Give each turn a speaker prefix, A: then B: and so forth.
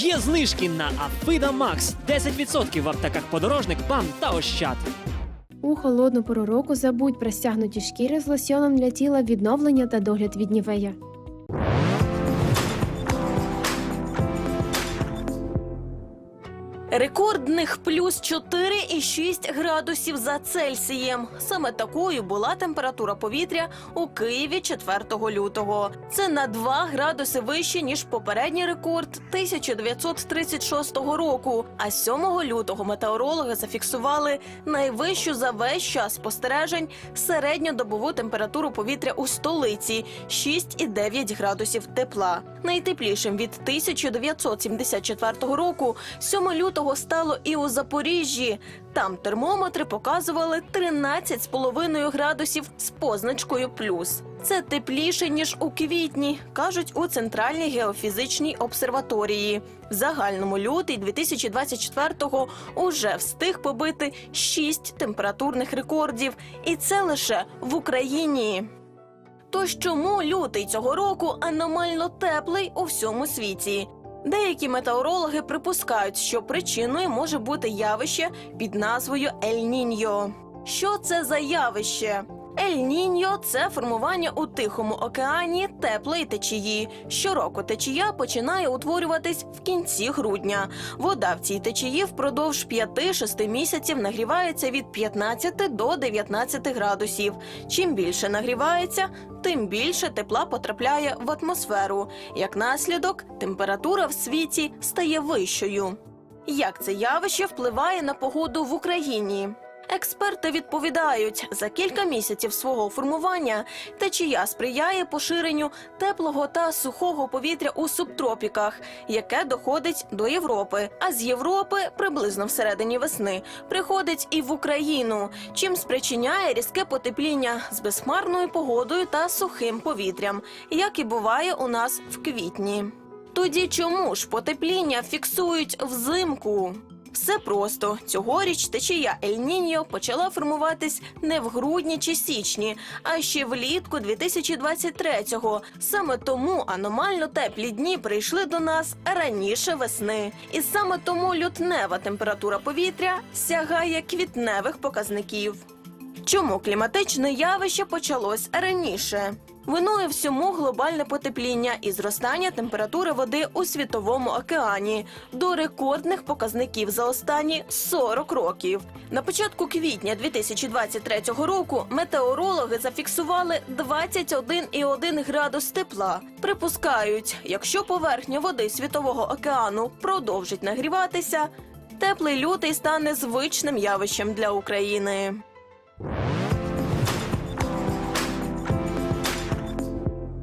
A: Є знижки на Афида Макс 10% в аптеках подорожник, БАМ та Ощад.
B: У холодну пору року забудь про стягнуті шкіри з лосьоном для тіла відновлення та догляд від нівея.
C: Рекордних плюс 4,6 градусів за Цельсієм. Саме такою була температура повітря у Києві 4 лютого. Це на 2 градуси вище ніж попередній рекорд 1936 року. А 7 лютого метеорологи зафіксували найвищу за весь час спостережень середньодобову температуру повітря у столиці 6,9 градусів тепла. Найтеплішим від 1974 року 7 лютого стало і у Запоріжжі. Там термометри показували 13,5 градусів з позначкою плюс. Це тепліше ніж у квітні, кажуть у центральній геофізичній обсерваторії. В загальному лютий 2024-го уже встиг побити 6 температурних рекордів, і це лише в Україні. Тож чому лютий цього року аномально теплий у всьому світі? Деякі метеорологи припускають, що причиною може бути явище під назвою Ель-Ніньо. Що це за явище? Ель-Ніньо – це формування у Тихому океані теплої течії. Щороку течія починає утворюватись в кінці грудня. Вода в цій течії впродовж 5-6 місяців нагрівається від 15 до 19 градусів. Чим більше нагрівається, тим більше тепла потрапляє в атмосферу. Як наслідок, температура в світі стає вищою. Як це явище впливає на погоду в Україні? Експерти відповідають, за кілька місяців свого формування течія сприяє поширенню теплого та сухого повітря у субтропіках, яке доходить до Європи. А з Європи, приблизно всередині весни, приходить і в Україну, чим спричиняє різке потепління з безхмарною погодою та сухим повітрям, як і буває у нас в квітні. Тоді чому ж потепління фіксують взимку? Все просто цьогоріч течія Ель-Ніньо почала формуватись не в грудні чи січні, а ще влітку 2023-го. Саме тому аномально теплі дні прийшли до нас раніше весни. І саме тому лютнева температура повітря сягає квітневих показників. Чому кліматичне явище почалось раніше? Винує всьому глобальне потепління і зростання температури води у світовому океані до рекордних показників за останні 40 років. На початку квітня 2023 року метеорологи зафіксували 21,1 градус тепла. Припускають, якщо поверхня води світового океану продовжить нагріватися, теплий лютий стане звичним явищем для України.